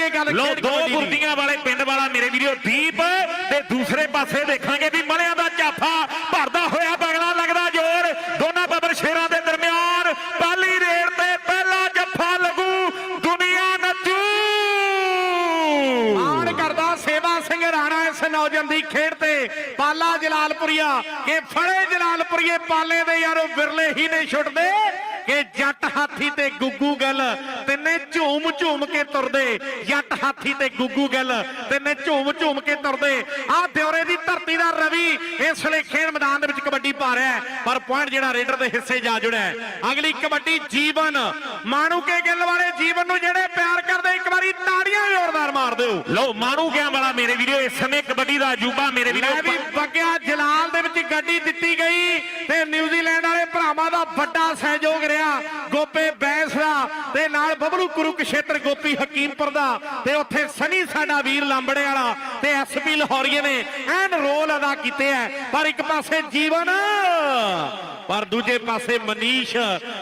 ਕਰੀਏ ਗੱਲ ਲੋ ਦੋ। ਗੁਰਦੀਆਂ ਵਾਲੇ ਪਿੰਡ ਵਾਲਾ ਮੇਰੇ ਵੀਰੋ ਦੀਪ ਤੇ ਦੂਸਰੇ ਪਾਸੇ ਦੇਖਾਂਗੇ ਵੀ ਮਲਿਆਂ ਦਾ ਝਾਫਾ ਭਰਦਾ ਹੋਇਆ ਬਗਲਾ ਲੱਗਦਾ ਜ਼ੋਰ। ਦੋਨਾਂ ਬੱਬਰ ਸ਼ੇਰਾਂ ਦੇ ਦਰਮਿਆਨ ਪਹਿਲੀ ਰੇਡ ਤੇ ਪਹਿਲਾ ਜੱਫਾ ਲੱਗੂ ਦੁਨੀਆ ਨੱਚੂ। ਮਾਣ ਕਰਦਾ ਸੇਵਾ ਸਿੰਘ ਰਾਣਾ ਇਸ ਨੌਜਵਾਨ ਦੀ ਖੇਡ ਤੇ। ਪਾਲਾ ਜਲਾਲਪੁਰੀਆ ਕਿ ਫੜੇ ਜਲਾਲਪੁਰੀਏ ਪਾਲੇ ਦੇ ਯਾਰੋ ਵਿਰਲੇ ਹੀ ਨੇ ਛੁੱਟਦੇ। ਕਿ ਜੱਟ ਹਾਥੀ ਤੇ ਗੁੱਗੂ ਗੱਲ। ਤਿੰਨੇ ਝੂਮ ਝੂਮ ਕੇ ਤੁਰਦੇ ਜੱਟ ਹਾਥੀ ਤੇ ਗੁੱਗੂ ਗੱਲ। ਤਿੰਨੇ ਝੂਮ ਝੂਮ ਕੇ ਤੁਰਦੇ। ਆਹ ਦਿਉਰੇ ਦੀ ਧਰਤੀ ਦਾ ਰਵੀ ਇਸ ਵੇਲੇ ਖੇਡ ਮੈਦਾਨ ਦੇ ਵਿੱਚ ਕਬੱਡੀ ਪਾ ਰਿਹਾ ਪਰ ਪੁਆਇੰਟ ਜਿਹੜਾ ਰੇਡਰ ਦੇ ਹਿੱਸੇ ਜਾ ਜੁੜਿਆ। ਅਗਲੀ ਕਬੱਡੀ ਜੀਵਨ। ਮਾਣੂ ਕੇ ਗਿੱਲ ਵਾਲੇ ਜੀਵਨ ਨੂੰ ਜਿਹੜੇ ਪਿਆਰ ਕਰਦੇ ਇੱਕ ਵਾਰੀ ਤਾੜੀਆਂ ਜ਼ੋਰਦਾਰ ਮਾਰ ਦਿਓ। ਲੋ ਮਾਣੂ ਗਿਆ ਵਾਲਾ ਮੇਰੇ ਵੀਰੋ ਇਸ ਸਮੇਂ ਕਬੱਡੀ ਦਾ ਅਜੂਬਾ ਮੇਰੇ ਵੀਰੋ। ਮੈਂ ਵੀ ਬੱਗਿਆ ਜਲਾਲ ਦੇ ਵਿੱਚ ਗੱਡੀ ਦਿੱਤੀ ਗਈ ਤੇ ਨਿਊਜ਼ੀਲੈਂਡ ਵਾਲੇ ਭਰਾਵਾਂ ਦਾ ਵੱਡਾ ਸਹਿਯੋਗ ਰਿਹਾ। ਗੋਪੇ ਬੈਂਸ ਦਾ ਤੇ ਨਾਲ ਬਬਲੂ ਕੁਰੂਕਸ਼ੇਤਰ ਗੋਪੀ ਹਕੀਮਪੁਰ ਦਾ ਤੇ ਉੱਥੇ ਸਨੀ ਸਾਡਾ ਵੀਰ ਲਾਂਬੜੇ ਵਾਲਾ ਤੇ ਐਸਪੀ ਲਾਹੌਰੀਏ ਨੇ ਐਨ ਰੋਲ ਅਦਾ ਕੀਤੇ ਐ ਪਰ ਇੱਕ ਪਾਸੇ ਜੀਵਨ ਪਰ ਦੂਜੇ ਪਾਸੇ ਮਨੀਸ਼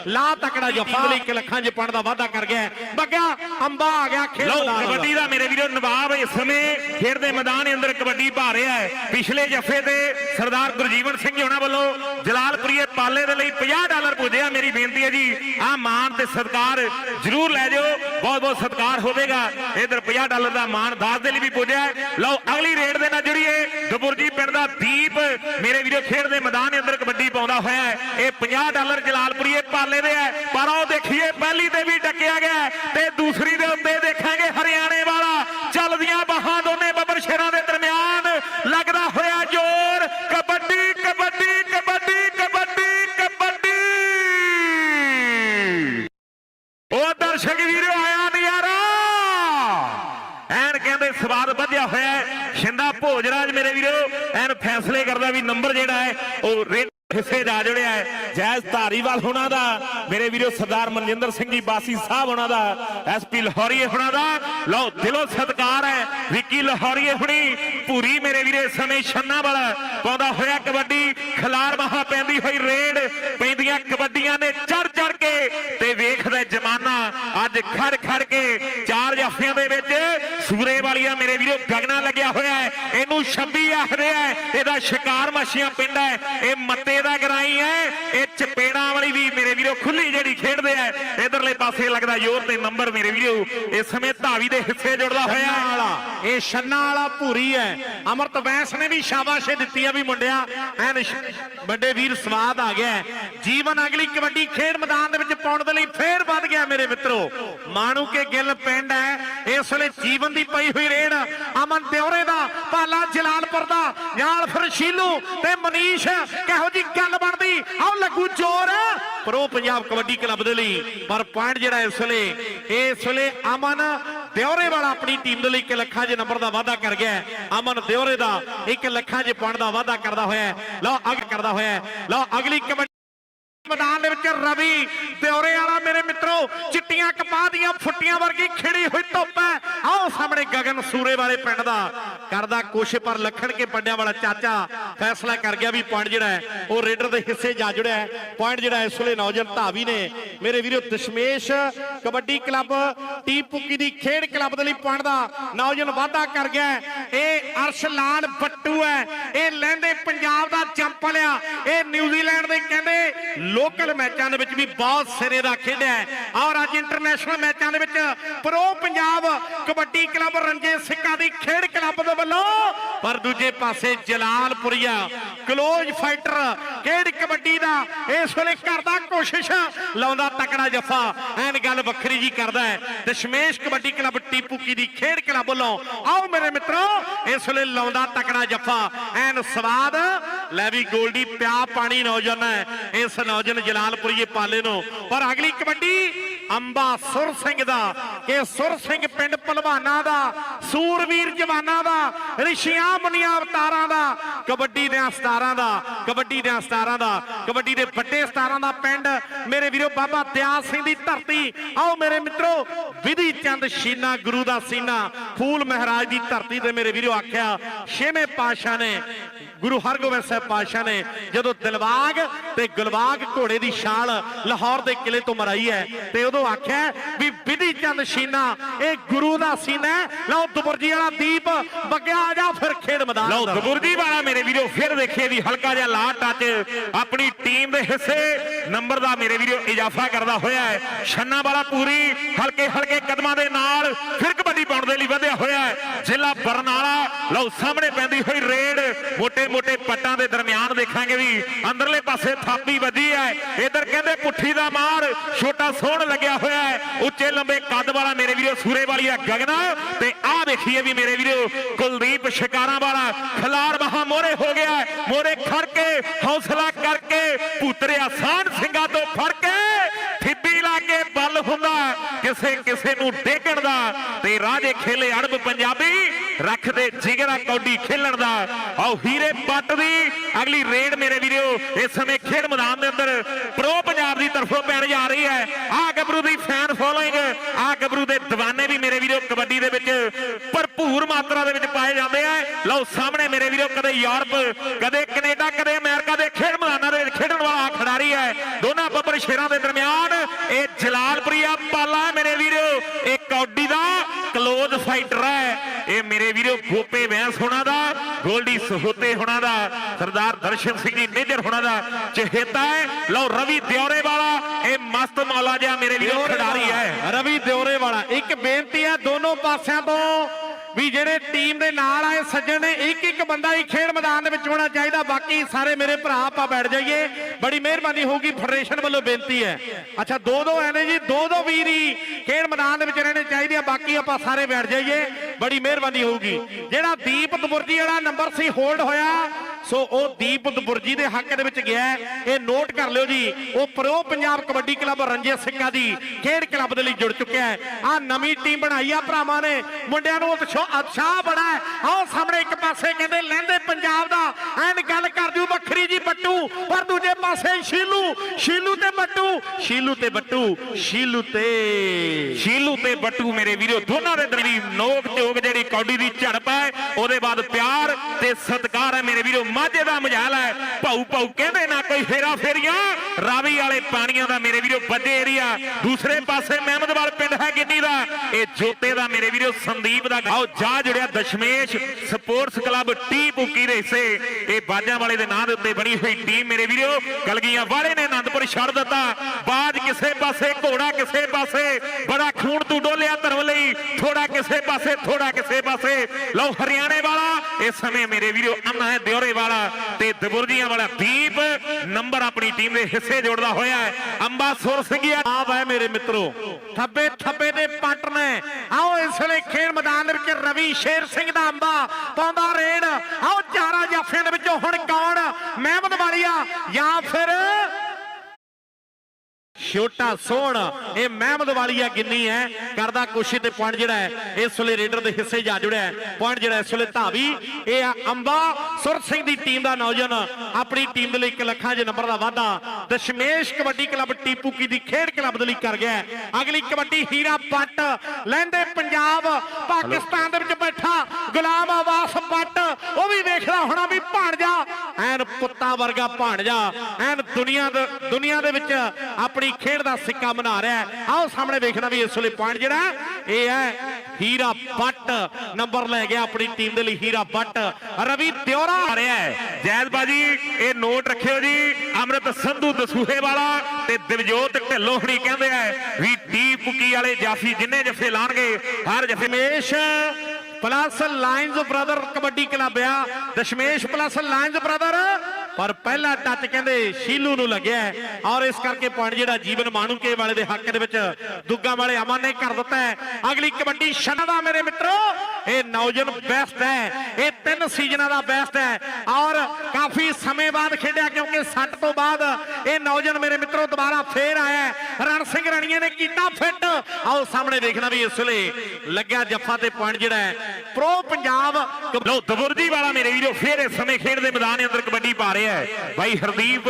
ਲਾ ਤਕੜਾ ਜਫਾ ਲਈ ਇੱਕ ਲੱਖਾਂ ਚ ਪਣ ਦਾ ਵਾਅਦਾ ਕਰ ਗਿਆ। ਬੱਗਾ ਅੰਬਾ ਆ ਗਿਆ ਖੇਡ ਮੈਦਾਨ। ਕਬੱਡੀ ਦਾ ਮੇਰੇ ਵੀਰੋ ਨਵਾਬ ਇਸ ਸਮੇਂ ਖੇਡ ਦੇ ਮੈਦਾਨ ਦੇ ਅੰਦਰ ਕਬੱਡੀ ਪਾ ਰਿਹਾ ਹੈ। ਪਿਛਲੇ ਜੱਫੇ ਤੇ ਸਰਦਾਰ ਗੁਰਜੀਵਨ ਸਿੰਘ ਹੋਣਾ ਵੱਲੋਂ ਜਲਾਲਪੁਰੀਏ ਪਾਲੇ ਦੇ ਲਈ 50 ਡਾਲਰ ਪੁੱਜਿਆ ਮੇਰੀ ਬੇਨਤੀ ਹੈ ਜੀ ਆ ਮਾਨ ਤੇ ਸਤਕਾਰ ਜਰੂਰ ਲੈ ਜਾਓ। ਬਹੁਤ ਬਹੁਤ ਸਤਕਾਰ ਹੋਵੇਗਾ। ਇਧਰ 50 ਡਾਲਰ ਦਾ ਮਾਨ ਦਾਸ ਦੇ ਲਈ ਵੀ ਪੁੱਜਿਆ। ਲਓ ਅਗਲੀ ਰੇਡ ਦੇ ਨਾਲ ਜੁੜੀਏ। ਗਬੁਰਜੀ ਪਿੰਡ ਦਾ ਦੀਪ ਮੇਰੇ ਵੀਰੋ ਖੇਡ ਦੇ ਮੈਦਾਨ ਦੇ ਅੰਦਰ ਕਬੱਡੀ ਪਾਉਂਦਾ ਹੋਇਆ ਹੈ। ਇਹ 50 ਡਾਲਰ ਜਲਾਲਪੁਰੀਏ ਪਾਲੇ ਦੇ ਹੈ ਪਰ ਉਹ ਦੇਖੀਏ, ਪਹਿਲੀ ਤੇ ਵੀ ਡੱਕਿਆ ਗਿਆ ਤੇ ਦੂਸਰੀ ਦੇ ਉੱਤੇ ਦੇਖਾਂਗੇ ਹਰਿਆਣੇ ਵਾਲਾ। ਚੱਲਦੀਆਂ ਬਾਹਾਂ ਦੋਨੇ ਬੱਬਰ ਸ਼ੇਰਾਂ ਦੇ ਦਰਮਿਆਨ। ਲੱਗਦਾ ਹੋਇਆ ਜ਼ੋਰ। ਕਬੱਡੀ ਕਬੱਡੀ ਕਬੱਡੀ ਕਬੱਡੀ ਕਬੱਡੀ। ਉਹ ਦਰਸ਼ਕ ਵੀਰੋ, ਆਇਆ ਨਜ਼ਾਰਾ। ਐਨ ਕਹਿੰਦੇ ਸਵਾਦ ਵਧਿਆ ਹੋਇਆ ਹੈ। ਸ਼ਿੰਦਾ ਭੋਜਰਾਜ ਮੇਰੇ ਵੀਰੋ, ਐਨ ਫੈਸਲੇ ਕਰਦਾ ਵੀ ਨੰਬਰ ਜਿਹੜਾ ਹੈ, ਉਹ ਰੇ- ਹਿੱਸੇ ਜਾ ਜੁੜਿਆ ਹੈ। ਧਾਰੀਵਾਲ ਹੋਣਾ ਦਾ, ਮੇਰੇ ਵੀਰੋ ਸਰਦਾਰ ਮਨਜਿੰਦਰ ਸਿੰਘ ਜੀ ਬਾਸੀ ਸਾਹਿਬ ਹੋਣਾ ਦਾ ਐਸਪੀ ਲਾਹੌਰੀਏ ਹੋਣਾ ਦਾ। ਲਓ, ਦਿਲੋਂ ਸਤਿਕਾਰ ਹੈ, ਵਿੱਕੀ ਲਾਹੌਰੀਏ ਹੁਣੀ ਪੂਰੀ ਮੇਰੇ ਵੀਰੇ ਸਮੇਂ ਛੰਨਾ ਵਾਲਾ ਪਾਉਂਦਾ ਹੋਇਆ ਕਬੱਡੀ, ਖਿਲਾਰ ਮਹਾ ਪੈਂਦੀ ਹੋਈ ਰੇਡ, ਪੈਂਦੀਆਂ ਕਬੱਡੀਆਂ ਨੇ ਚੜ ਚੜ ਕੇ ਤੇ ਵੇਖਦਾ ਜਮਾਨਾ। ਅੱਜ ਖੜ ਖੜ ਕੇ ਚਾਰ ਜਾਫਿਆਂ ਦੇ ਵਿੱਚ ਸੂਰੇ ਵਾਲੀਆਂ ਮੇਰੇ ਵੀਰੋ ਗਗਨਾ ਲੱਗਿਆ ਹੋਇਆ ਹੈ। ਇਹਨੂੰ 26 ਆਖਦੇ ਆ ਇਹਦਾ ਸ਼ਿਕਾਰ ਮੱਛੀਆਂ ਪਿੰਡ ਹੈ, ਇਹ ਮੱਤੇ ਦਾ ਗਰਾਈ ਹੈ, ਇਹ ਚਪੇੜਾਂ ਵਾਲੀ ਵੀ ਮੇਰੇ ਵੀਰੋ ਖੁੱਲੀ ਜਿਹੜੀ ਖੇਡਦੇ ਆ, ਇਧਰਲੇ ਪਾਸੇ ਲੱਗਦਾ ਜ਼ੋਰ ਤੇ ਨੰਬਰ ਮੇਰੇ ਵੀਰੋ, ਇਸ ਸਮੇਂ ਧਾਵੀ ਦੇ ਹਿੱਸੇ ਜੁੜਦਾ ਹੋਇਆ। ਵਾਲਾ, ਇਹ ਛੰਨਾ ਵਾਲਾ ਭੂਰੀ ਹੈ। ਅਮਰਤ ਬੈਂਸ ਨੇ ਵੀ ਸ਼ਾਬਾਸ਼ੇ ਦਿੱਤੀ ਆ ਵੀ ਮੁੰਡਿਆ, ਐਨ ਵੱਡੇ ਵੀਰ ਸਵਾਦ ਆ ਗਿਆ। ਜੀਵਨ ਅਗਲੀ ਕਬੱਡੀ ਖੇਡ ਮੈਦਾਨ ਦੇ ਵਿੱਚ ਪਾਉਣ ਦੇ ਲਈ ਫੇਰ ਵੱਧ ਗਿਆ ਮੇਰੇ ਮਿੱਤਰੋ। ਮਾਣੂ ਕੇ ਗਿੱਲ ਪਿੰਡ ਹੈ, ਇਸ ਵੇਲੇ ਜੀਵਨ ਦੀ ਪਈ ਹੋਈ ਰੇਡ, ਅਮਨ ਦਿਉਰੇ ਦਾ ਭਾਲਾ ਜਲਾਲਪੁਰ ਦਾ ਨਾਲ ਫਿਰ ਸ਼ੀਲੂ ਤੇ ਮਨੀਸ਼, ਕਿਹੋ ਜੀ ਗੱਲ ਬਣਦੀ? ਆਓ ਲੱਗੂ ਜ਼ੋਰ ਪ੍ਰੋ ਪੰਜਾਬ ਕਬੱਡੀ ਕਲੱਬ ਦੇ ਲਈ ਪਰ ਪੁਆਇੰਟ ਜਿਹੜਾ ਇਸ ਵੇਲੇ ਇਸ ਵੇਲੇ ਅਮਨ ਦਿਉਰੇ ਵਾਲਾ ਆਪਣੀ ਟੀਮ ਦੇ ਲਈ 1 ਲੱਖਾਂ ਦੇ ਨੰਬਰ ਦਾ ਵਾਅਦਾ ਕਰ ਗਿਆ ਅਮਨ ਦਿਉਰੇ ਦਾ 1 ਲੱਖਾਂ ਦੇ ਪੁਆਇੰਟ ਦਾ ਵਾਅਦਾ ਕਰਦਾ ਹੋਇਆ ਲਓ, ਅੱਗ ਕਰਦਾ ਹੋਇਆ ਲਓ, ਅਗਲੀ ਕਬੱਡੀ ਮੈਦਾਨ ਦੇ ਵਿੱਚ ਰਵੀ ਦਿਉਰੇ ਵਾਲਾ, ਮੇਰੇ ਮਿੱਤਰੋ, ਚਿੱਟੀਆਂ ਕਪਾਹ ਦੀਆਂ ਫੁੱਟੀਆਂ ਵਰਗੀ ਖਿੜੀ ਹੋਈ ਧੁੱਪ ਹੈ। ਆਓ ਸਾਹਮਣੇ ਗਗਨ ਸੂਰੇ ਵਾਲੇ ਪਿੰਡ ਦਾ। ਕਰਦਾ ਕੁਛ, ਪਰ ਲੱਖਣ ਕੇ ਪੰਡਿਆਂ ਵਾਲਾ ਚਾਚਾ ਫੈਸਲਾ ਕਰ ਗਿਆ ਵੀ ਪੁਆਇੰਟ ਜਿਹੜਾ ਹੈ, ਉਹ ਰੇਡਰ ਦੇ ਹਿੱਸੇ ਜਾ ਜੁੜਿਆ ਹੈ। ਪੁਆਇੰਟ ਜਿਹੜਾ ਇਸ ਵੇਲੇ ਨੌਜਵਾਨ ਧਾਵੀ ਨੇ। ਮੇਰੇ ਵੀਰੋ, ਦਸ਼ਮੇਸ਼ ਕਬੱਡੀ ਕਲੱਬ ਟੀ ਪੁੱਕੀ ਦੀ ਖੇਡ ਕਲੱਬ ਦੇ ਲਈ ਪੁਆਇੰਟ ਦਾ ਨੌਜਵਾਨ ਵਾਅਦਾ ਕਰ ਗਿਆ ਇਹ ਅਰਸ਼ਲਾਨ ਬੱਟੂ ਹੈ। ਇਹ ਲਹਿੰਦੇ ਪੰਜਾਬ ਦਾ ਜੰਪ ਲਿਆ ਇਹ ਨਿਊਜ਼ੀਲੈਂਡ ਦੇ ਕਹਿੰਦੇ ਲੋਕਲ ਮੈਚਾਂ ਦੇ ਵਿੱਚ ਵੀ ਬਹੁਤ ਸਿਰੇ ਦਾ ਖੇਡਿਆ ਔਰ ਅੱਜ ਇੰਟਰਨੈਸ਼ਨਲ ਮੈਚਾਂ ਦੇ ਵਿੱਚ ਪ੍ਰੋ ਪੰਜਾਬ ਕਬੱਡੀ ਕਲੱਬ ਰੰਜੇ ਸਿੱਕਾ ਦੀ ਖੇਡ ਕਲੱਬ ਦੇ ਵੱਲੋਂ। ਪਰ ਦੂਜੇ ਪਾਸੇ ਜਲਾਲਪੁਰੀਆ ਕਲੋਜ਼ ਫਾਈਟਰ ਖੇਡ ਕਬੱਡੀ ਦਾ? ਇਸ ਵੇਲੇ ਕਰਦਾ ਕੋਸ਼ਿਸ਼, ਲਾਉਂਦਾ ਤਕੜਾ ਜੱਫਾ। ਐਨ ਗੱਲ ਵੱਖਰੀ ਜੀ ਕਰਦਾ ਹੈ। ਦਸ਼ਮੇਸ਼ ਕਬੱਡੀ ਕਲੱਬ ਟੀਪੂਕੀ ਦੀ ਖੇਡ ਕਲੱਬ ਵੱਲੋਂ। ਆਓ ਮੇਰੇ ਮਿੱਤਰੋ, ਇਸ ਵੇਲੇ ਲਾਉਂਦਾ ਤਕੜਾ ਜੱਫਾ। ਐਨ ਸਵਾਦ ਲੈ ਵੀ ਗੋਲਡੀ ਪਿਆ ਪਾਣੀ ਨੌਜਵਾਨ ਹੈ। ਇਸ ਨੌਜਵਾਨ ਜਲਾਲਪੁਰੀਏ ਪਾਲੇ ਨੂੰ। ਪਰ ਅਗਲੀ ਕਬੱਡੀ ਅੰਬਾ ਸੁਰ ਸਿੰਘ ਦਾ, ਕਿ ਸੁਰ ਸਿੰਘ ਪਿੰਡ ਪਹਿਲਵਾਨਾਂ ਦਾ, ਸੂਰਵੀਰ ਜਵਾਨਾਂ ਦਾ, ਰਿਸ਼ੀਆਂ ਮੁਨੀਆਂ ਅਵਤਾਰਾਂ ਦਾ, ਕਬੱਡੀ ਦੇ ਸਤਾਰਾਂ ਦਾ, ਕਬੱਡੀ ਦੇ ਸਤਾਰਾਂ ਦਾ, ਕਬੱਡੀ ਦੇ ਵੱਡੇ ਸਤਾਰਾਂ ਦਾ ਪਿੰਡ। ਮੇਰੇ ਵੀਰੋ ਬਾਬਾ ਦਿਆਲ ਸਿੰਘ ਦੀ ਧਰਤੀ। ਆਓ ਮੇਰੇ ਮਿੱਤਰੋ ਵਿਧੀ ਚੰਦ ਸ਼ੀਨਾ ਗੁਰੂ ਦਾ ਸੀਨਾ ਫੂਲ ਮਹਾਰਾਜ ਦੀ ਧਰਤੀ ਤੇ ਮੇਰੇ ਵੀਰੋ ਆਖਿਆ ਛੇਵੇਂ ਪਾਸ਼ਾ ਨੇ ਗੁਰੂ ਹਰਗੋਬਿੰਦ ਸਾਹਿਬ ਪਾਤਸ਼ਾਹ ਨੇ ਜਦੋਂ ਦਿਲਬਾਗ ਤੇ ਗੁਲਬਾਗ ਘੋੜੇ ਦੀ ਛਾਲ ਲਾਹੌਰ ਦੇ ਕਿਲੇ ਤੋਂ ਮਰਾਈ ਹੈ ਤੇ ਉਦੋਂ ਆਖਿਆ ਵੀ ਵਿਧੀ ਚੰਦ ਸ਼ੀਨਾ ਇਹ ਗੁਰੂ ਦਾ ਸੀਨਾ। ਲਓ ਦੁਬਰਜੀ ਵਾਲਾ ਦੀਪ ਬੱਗਿਆ ਆ ਜਾ ਫਿਰ ਖੇਡ ਮੈਦਾਨ ਲਓ। ਦਬੁਰਜੀ ਵਾਲਾ ਮੇਰੇ ਵੀਰੋ ਫਿਰ ਦੇਖੇ ਵੀ ਹਲਕਾ ਜਿਹਾ ਲਾ ਟੱਚ ਆਪਣੀ ਟੀਮ ਦੇ ਹਿੱਸੇ ਨੰਬਰ ਦਾ ਮੇਰੇ ਵੀਰੋ ਇਜ਼ਾਫਾ ਕਰਦਾ ਹੋਇਆ ਹੈ। ਛੰਨਾ ਵਾਲਾ ਪੂਰੀ ਹਲਕੇ ਹਲਕੇ ਕਦਮਾਂ ਦੇ ਨਾਲ ਫਿਰਕ ਤਾਲਾਬੰਦੀ ਪਾਉਣ ਦੇ ਲਈ ਵਧਿਆ ਹੋਇਆ ਹੈ। ਜ਼ਿਲ੍ਹਾ ਬਰਨਾਲਾ, ਲਓ ਸਾਹਮਣੇ ਪੈਂਦੀ ਹੋਈ ਰੇਡ। ਮੋٹے-ਮੋٹے ਪੱਟਾਂ ਦੇ ਦਰਮਿਆਨ ਦੇਖਾਂਗੇ ਵੀ ਅੰਦਰਲੇ ਪਾਸੇ ਥਾਪੀ ਵੱਜੀ ਹੈ। ਇਧਰ ਕਹਿੰਦੇ ਪੁੱਠੀ ਦਾ ਮਾਰ, ਛੋਟਾ ਸੋਹਣ ਲੱਗਿਆ ਹੋਇਆ ਹੈ। ਉੱਚੇ ਲੰਬੇ ਕੱਦ ਵਾਲਾ ਮੇਰੇ ਵੀਰੋ ਸੂਰੇ ਵਾਲੀ ਆ ਗਗਨਾ। ਤੇ ਆਹ ਦੇਖੀਏ ਵੀ ਮੇਰੇ ਵੀਰੋ ਕੁਲਦੀਪ ਸ਼ਿਕਾਰਾਂ ਵਾਲਾ ਖਿਲਾਰ ਮਹਾ ਮੋਰੇ ਹੋ ਗਿਆ ਮੋਰੇ ਖੜ ਕੇ ਹੌਸਲਾ ਕਰਕੇ ਪੁੱਤਰਿਆ ਸਾਨ ਸਿੰਘਾਂ ਤੋਂ ਫੜ ਕੇ ਠਿੱਬੀ ਬਲ ਹੁੰਦਾ ਕਿਸੇ ਕਿਸੇ ਨੂੰ ਡੇਗਣ ਦਾ ਤੇ ਰਾਜੇ ਖੇਲੇ ਅੜਬ ਪੰਜਾਬੀ ਰੱਖਦੇ ਜਿਗਰਾ ਕੌਡੀ ਖੇਲਣ ਦਾ। ਆਓ ਹੀਰੇ ਪੱਟ ਦੀ ਅਗਲੀ ਰੇਡ ਮੇਰੇ ਵੀਰੋ, ਇਸ ਸਮੇਂ ਖੇਡ ਮੈਦਾਨ ਦੇ ਅੰਦਰ ਪ੍ਰੋ ਪੰਜਾਬ ਦੀ ਤਰਫੋਂ ਪੈਣ ਜਾ ਰਹੀ ਹੈ। ਆਹ ਗੱਭਰੂ ਦੀ ਫੈਨ ਫੋਲੋਇੰਗ ਆਹ ਗੱਭਰੂ ਦੇ دیਵਾਨੇ ਵੀ ਮੇਰੇ ਵੀਰੋ ਕਬੱਡੀ ਦੇ ਵਿੱਚ ਭਰਪੂਰ ਮਾਤਰਾ ਦੇ ਵਿੱਚ ਪਾਏ ਜਾਂਦੇ ਆ। ਲਓ ਸਾਹਮਣੇ ਮੇਰੇ ਵੀਰੋ ਕਦੇ ਯੂਰਪ, ਕਦੇ ਕੈਨੇਡਾ, ਕਦੇ ਅਮਰੀਕਾ ਦੇ ਖੇਡ ਮੈਦਾਨਾਂ ਦੇ ਖੇਡਣ ਵਾਲਾ ਖਿਡਾਰੀ ਹੈ। ਦੋਨਾਂ ਬੱਬਰ ਸ਼ੇਰਾਂ ਦੇ ਦਰਮਿਆਨ ਇਹ ਜਲਾਲਪੁਰੀਆ ਪਾਲਾ ਹੈ ਮੇਰੇ ਵੀਰੋ, ਇਹ ਕੌਡੀ ਦਾ ਕਲੋਜ਼ ਹੈ। ਇਹ ਮੇਰੇ ਵੀਰੋ ਗੋਪੇ ਵੈਂਸ ਹੋਣਾ ਦਾ, ਗੋਲਡੀ ਸਹੋਤੇ ਹੋਣਾ ਦਾ, ਸਰਦਾਰ ਦਰਸ਼ਨ ਸਿੰਘ ਜੀ ਮੇਜਰ ਹੋਣਾ ਦਾ ਚਹੇਤਾ ਹੈ। ਲਓ ਰਵੀ ਦਿਉਰੇ ਵਾਲਾ, ਇਹ ਮਸਤ ਮੌਲਾ ਜਿਹਾ ਮੇਰੇ ਵੀਰੋ ਖਿਡਾਰੀ ਹੈ। ਰਵੀ ਦਿਉਰੇ ਵਾਲਾ। ਇੱਕ ਬੇਨਤੀ ਹੈ ਦੋਨੋਂ ਪਾਸਿਆਂ ਤੋਂ। ਵੀ ਜਿਹੜੇ ਟੀਮ ਦੇ ਨਾਲ ਆਏ ਸੱਜਣ ਨੇ, ਇੱਕ ਇੱਕ ਬੰਦਾ ਹੀ ਖੇਡ ਮੈਦਾਨ ਦੇ ਵਿੱਚ ਹੋਣਾ ਚਾਹੀਦਾ। ਬਾਕੀ ਸਾਰੇ ਮੇਰੇ ਭਰਾ, ਆਪਾਂ ਬੈਠ ਜਾਈਏ। ਬੜੀ ਮਿਹਰਬਾਨੀ ਹੋਊਗੀ, ਫੈਡਰੇਸ਼ਨ ਵੱਲੋਂ ਬੇਨਤੀ ਹੈ। ਅੱਛਾ ਦੋ ਦੋ ਐ ਨੇ ਜੀ ਦੋ ਦੋ ਵੀਰ ਹੀ ਖੇਡ ਮੈਦਾਨ ਦੇ ਵਿੱਚ ਰਹਿਣੇ ਚਾਹੀਦੇ ਆ। ਬਾਕੀ ਆਪਾਂ ਸਾਰੇ ਬੈਠ ਜਾਈਏ। ਬੜੀ ਮਿਹਰਬਾਨੀ ਹੋਊਗੀ। ਜਿਹੜਾ ਦੀਪ ਦਬੁਰਜੀ ਵਾਲਾ ਨੰਬਰ ਸੀ ਹੋਲਡ ਹੋਇਆ। ਸੋ ਉਹ ਦੀਪ ਦਬੁਰਜੀ ਦੇ ਹੱਕ ਦੇ ਵਿੱਚ ਗਿਆ ਇਹ ਨੋਟ ਕਰ ਲਿਓ ਜੀ। ਉਹ ਪ੍ਰੋ ਪੰਜਾਬ ਕਬੱਡੀ ਕਲੱਬ ਰੰਜੇ ਸਿੰਘਾਂ ਦੀ ਖੇਡ ਕਲੱਬ ਦੇ ਲਈ ਜੁੜ ਚੁੱਕਿਆ ਹੈ। ਆ ਨਵੀਂ ਟੀਮ ਬਣਾਈ ਆ ਭਰਾਵਾਂ ਨੇ। ਮੁੰਡਿਆਂ ਨੂੰ ਉਤਸ਼ਾਹ ਉਤਸ਼ਾਹ ਬੜਾ ਹੈ। ਆਓ ਸਾਹਮਣੇ ਇੱਕ ਪਾਸੇ ਕਹਿੰਦੇ ਲਹਿੰਦੇ ਪੰਜਾਬ ਦਾ। ਐਨ ਗੱਲ ਕਰ ਵੱਖਰੀ ਜੀ ਬੱਟੂ ਪਰ ਦੂਜੇ ਪਾਸੇ ਸ਼ੀਲੂ ਸ਼ੀਲੂ ਤੇ ਬੱਟੂ, ਸ਼ੀਲੂ ਤੇ ਬੱਟੂ, ਸ਼ੀਲੂ ਤੇ। ਸ਼ੀਲੂ ਤੇ ਬੱਟੂ ਮੇਰੇ ਵੀਰੋ, ਦੋਨਾਂ ਦੇ ਦਰਮੀ ਨੋਕ ਝੋਕ ਜਿਹੜੀ ਕੌਡੀ ਦੀ ਝੜਪ ਹੈ, ਉਹਦੇ ਬਾਅਦ ਪਿਆਰ ਤੇ ਸਤਿਕਾਰ ਹੈ ਮੇਰੇ ਵੀਰੋ, ਮਾਝੇ ਦਾ ਮਜਾਲ ਹੈ। ਭਾਊ ਭਾਊ ਕਹਿੰਦੇ ਨਾ ਕੋਈ ਫੇਰਾ ਫੇਰੀਆਂ, ਰਾਵੀ ਵਾਲੇ ਪਾਣੀਆਂ ਦਾ ਮੇਰੇ ਵੀਰੋ ਵੱਡੇ ਏਰੀਆ ਦੂਸਰੇ ਪਾਸੇ ਮਹਿਮਦਵਾਲ ਪਿੰਡ ਹੈ ਗਿੱਨੀ ਦਾ। ਇਹ ਜੋਤੇ ਦਾ ਮੇਰੇ ਵੀਰੋ, ਸੰਦੀਪ ਦਾ ਆਓ, ਜਾ ਜੁੜਿਆ ਦਸ਼ਮੇਸ਼ ਸਪੋਰਟਸ ਕਲੱਬ ਟੀ ਪੁੱਕੀ ਦੇ ਹਿੱਸੇ ਇਹ ਬਾਜਾਂ ਵਾਲੇ ਦੇ ਨਾਂ ਦੇ ਉੱਤੇ ਬਣੀ ਹੋਈ ਟੀਮ ਮੇਰੇ ਵੀਰੋ। ਕਲਗੀਆਂ ਵਾਲੇ ਨੇ ਆਨੰਦਪੁਰ ਛੱਡ ਦਿੱਤਾ। ਬਾਅਦ ਕਿਸੇ ਪਾਸੇ, ਘੋੜਾ ਕਿਸੇ ਪਾਸੇ, ਬੜਾ ਖੂਨ ਤੂੰ ਡੋਲਿਆ ਧਰਮ ਲਈ, ਥੋੜਾ ਕਿਸੇ ਪਾਸੇ, ਥੋੜਾ ਕਿਸੇ ਪਾਸੇ। ਲਓ ਹਰਿਆਣੇ ਵਾਲਾ, ਇਸ ਸਮੇਂ ਮੇਰੇ ਵੀਰੋ ਅੰਨਾ ਹੈ ਦਿਉਰੇ ਵਾਲਾ ਤੇ ਦਬੁਰਜੀਆਂ ਵਾਲਾ ਦੀਪ, ਨੰਬਰ ਆਪਣੀ ਟੀਮ ਦੇ ਹਿੱਸੇ ਜੋੜਦਾ ਹੋਇਆ ਹੈ। ਅੰਬਾ ਸੁਰ ਸਿੰਘੀਆ ਆਪ ਹੈ ਮੇਰੇ ਮਿੱਤਰੋ, ਥੱਬੇ ਥੱਬੇ ਦੇ ਪੱਟ ਨੇ। ਆਓ ਇਸ ਵੇਲੇ ਖੇਡ ਮੈਦਾਨ ਦੇ ਵਿੱਚ ਰਵੀ ਸ਼ੇਰ ਸਿੰਘ ਦਾ ਅੰਬਾ ਪਾਉਂਦਾ ਰੇਡ। ਆਓ ਚਾਰਾਂ ਜਾਫਿਆਂ ਦੇ ਵਿੱਚੋਂ ਹੁਣ ਕੌਣ? ਮਹਿਮਦ ਵਾਲੀਆ ਜਾਂ ਫਿਰ ਛੋਟਾ ਸੋਹਣ। ਇਹ ਮਹਿਮਦ ਵਾਲੀਆ ਗਿੰਨੀ ਹੈ। ਕਰਦਾ ਕੋਸ਼ਿਸ਼ ਤੇ ਪੁਆਇੰਟ ਜਿਹੜਾ ਹੈ, ਇਸ ਵੇਲੇ ਰੇਡਰ ਦੇ ਹਿੱਸੇ ਜਾ ਜੁੜਿਆ ਹੈ। ਪੁਆਇੰਟ ਜਿਹੜਾ ਇਸ ਵੇਲੇ ਧਾਵੀ, ਇਹ ਆ ਅੰਬਾ। ਸੁਰ ਸਿੰਘ ਦੀ ਟੀਮ ਦਾ ਨੌਜਵਾਨ, ਆਪਣੀ ਟੀਮ ਦੇ ਲਈ ਇੱਕ ਲੱਖਾਂ ਦੇ ਨੰਬਰ ਦਾ ਵਾਅਦਾ ਦਸ਼ਮੇਸ਼ ਕਬੱਡੀ ਕਲੱਬ ਟੀਪੂਕੀ ਦੀ ਖੇਡ ਕਲੱਬ ਦੇ ਲਈ ਕਰ ਗਿਆ ਅਗਲੀ ਕਬੱਡੀ ਹੀਰਾ ਪੱਟ। ਲੈਂਦੇ ਪੰਜਾਬ, ਪਾਕਿਸਤਾਨ ਦੇ ਵਿੱਚ ਬੈਠਾ ਗੁਲਾਮ ਆਵਾਸ ਪੱਟ। ਉਹ ਵੀ ਵੇਖਦਾ ਹੋਣਾ ਵੀ ਭਾਣਜਾ। ਐਨ ਪੁੱਤਾਂ ਵਰਗਾ ਭਾਣਜਾ। ਐਨ ਦੁਨੀਆ ਦੇ ਦੁਨੀਆ ਦੇ ਵਿੱਚ ਆਪਣੀ ਖੇਡ ਦਾ ਸਿੱਕਾ ਬਣਾ ਰਿਹਾ ਆਓ ਸਾਹਮਣੇ ਵੇਖਣਾ ਵੀ ਇਸ ਵੇਲੇ ਪੁਆਇੰਟ ਜਿਹੜਾ ਇਹ ਹੈ ਹੀਰਾ ਪੱਟ ਨੰਬਰ ਲੈ ਗਿਆ ਆਪਣੀ ਟੀਮ ਦੇ ਲਈ ਹੀਰਾ ਪੱਟ ਰਵੀ ਦਿਉਰਾ ਆ ਰਿਹਾ ਹੈ। ਜੈਦ ਬਾਜੀ, ਇਹ ਨੋਟ ਰੱਖਿਓ ਜੀ। ਅੰਮ੍ਰਿਤ ਸੰਧੂ ਦਸੂਹੇ ਵਾਲਾ ਤੇ ਦਿਵਜੋਤ ਢਿੱਲੋਂ ਹਣੀ ਕਹਿੰਦੇ ਆ ਵੀ ਟੀ ਪੁੱਕੀ ਵਾਲੇ ਜਾਫੀ ਜਿੰਨੇ ਜਫੇ ਲਾਣਗੇ, ਹਰ ਜਫੇ Dashmesh plus lions brother kabaddi club ਆ। ਦਸ਼ਮੇਸ਼ ਪਲੱਸ ਲਾਇਨਸ ਬ੍ਰਦਰ ਪਰ ਪਹਿਲਾ ਟੱਚ ਕਹਿੰਦੇ ਸ਼ੀਲੂ ਨੂੰ ਲੱਗਿਆ ਔਰ ਇਸ ਕਰਕੇ ਪੁਆਇੰਟ ਜਿਹੜਾ ਜੀਵਨ ਮਾਨੂਕੇ ਵਾਲੇ ਦੇ ਹੱਕ ਦੇ ਵਿੱਚ ਦੁੱਗਾ ਵਾਲੇ ਅਮਨ ਨੇ ਕਰ ਦਿੱਤਾ ਹੈ। ਅਗਲੀ ਕਬੱਡੀ ਛਣਾ ਦਾ ਮੇਰੇ ਮਿੱਤਰੋ, ਇਹ ਨੌਜਵਾਨ ਬੈਸਟ ਹੈ। ਇਹ ਤਿੰਨ ਸੀਜ਼ਨਾਂ ਦਾ ਬੈਸਟ ਹੈ। ਔਰ ਕਾਫੀ ਸਮੇਂ ਬਾਅਦ ਖੇਡਿਆ ਕਿਉਂਕਿ ਸੱਟ ਤੋਂ ਬਾਅਦ ਇਹ ਨੌਜਵਾਨ ਮੇਰੇ ਮਿੱਤਰੋ ਦੁਬਾਰਾ ਫੇਰ ਆਇਆ ਰਣ ਸਿੰਘ ਰਣੀਏ ਨੇ ਕੀਤਾ ਫਿੱਟ। ਆਓ ਸਾਹਮਣੇ ਦੇਖਣਾ ਵੀ ਇਸ ਵੇਲੇ ਲੱਗਿਆ ਜੱਫਾ ਤੇ ਪੁਆਇੰਟ ਜਿਹੜਾ ਹੈ। ਪ੍ਰੋ ਪੰਜਾਬ ਕ- ਲੋ ਦਬੁਰਜੀ ਵਾਲਾ ਮੇਰੇ ਵੀਰੋ, ਫੇਰ ਇਸ ਸਮੇਂ ਖੇਡ ਦੇ ਮੈਦਾਨ ਦੇ ਅੰਦਰ ਕਬੱਡੀ ਪਾ ਰਿਹਾ ਹੈ। ਬਾਈ ਹਰਦੀਪ,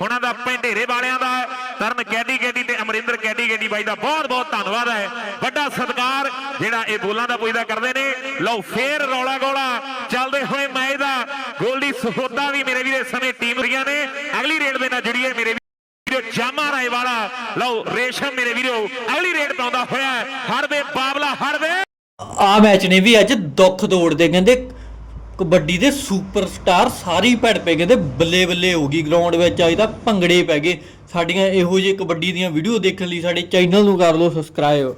ਹੁਣਾਂ ਦਾ ਭੰਡੇਰੇ ਵਾਲਿਆਂ ਦਾ, ਤਰਨ ਕੈਡੀ ਕੈਡੀ ਤੇ ਅਮਰਿੰਦਰ ਕੈਡੀ ਕੈਡੀ ਬਾਈ ਦਾ ਬਹੁਤ ਬਹੁਤ ਧੰਨਵਾਦ ਹੈ। ਵੱਡਾ ਸਤਿਕਾਰ, ਜਿਹੜਾ ਇਹ ਬੋਲਾਂ ਦਾ ਪੁੱਜਦਾ ਕਰਦੇ ਨੇ। ਲਓ, ਫੇਰ ਰੌਲਾ ਗੋਲਾ ਚੱਲਦੇ ਹੋਏ ਮੈਚ ਦਾ। ਗੋਲਡੀ ਸਹੋਦਾ ਵੀ ਮੇਰੇ ਵੀਰੇ, ਇਸ ਸਮੇਂ ਟੀਮ ਰੀਆਂ ਨੇ। ਅਗਲੀ ਰੇਡ ਦੇ ਨਾਲ ਜੁੜੀਏ ਮੇਰੇ ਵੀਰੋ, ਜਾਮਾ ਰਾਏ ਵਾਲਾ ਲਓ, ਰੇਸ਼ਮ ਮੇਰੇ ਵੀਰੋ, ਅਗਲੀ ਰੇਡ ਪਾਉਂਦਾ ਹੋਇਆ ਹਰ ਹੜਵੇ ਬਾਬਲਾ ਦੇ ਆ ਮੈਚ ਨੇ ਵੀ ਅੱਜ ਦੁੱਖ ਤੋੜਦੇ ਕਹਿੰਦੇ, ਕਬੱਡੀ ਦੇ ਸੁਪਰਸਟਾਰ ਸਾਰੇ ਹੀ ਭੜ ਪਏ ਕਹਿੰਦੇ ਬੱਲੇ ਬੱਲੇ ਹੋ ਗਈ ਗਰਾਊਂਡ ਵਿੱਚ, ਅੱਜ ਤਾਂ ਭੰਗੜੇ ਪੈ ਗਏ। ਸਾਡੀਆਂ ਇਹੋ ਜਿਹੇ ਕਬੱਡੀ ਦੀਆਂ ਵੀਡੀਓ ਦੇਖਣ ਲਈ ਸਾਡੇ ਚੈਨਲ ਨੂੰ ਕਰ ਲਓ ਸਬਸਕ੍ਰਾਈਬ